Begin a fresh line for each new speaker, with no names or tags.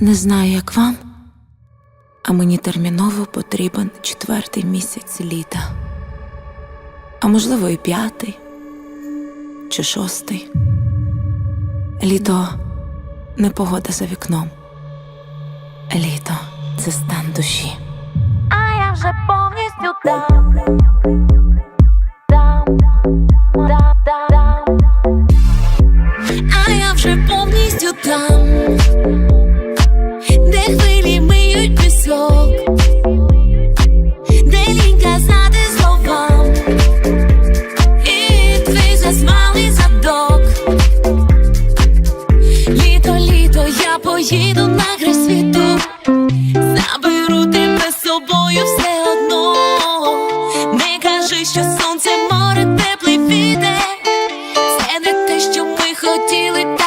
Не знаю, як вам, а мені терміново потрібен четвертий місяць літа. А можливо, і п'ятий чи шостий. Літо не погода за вікном. Літо це стан душі.
На світу, заберу тебе з собою все одно. Не кажи, що сонце, море, теплий піде. Це не те, що ми хотіли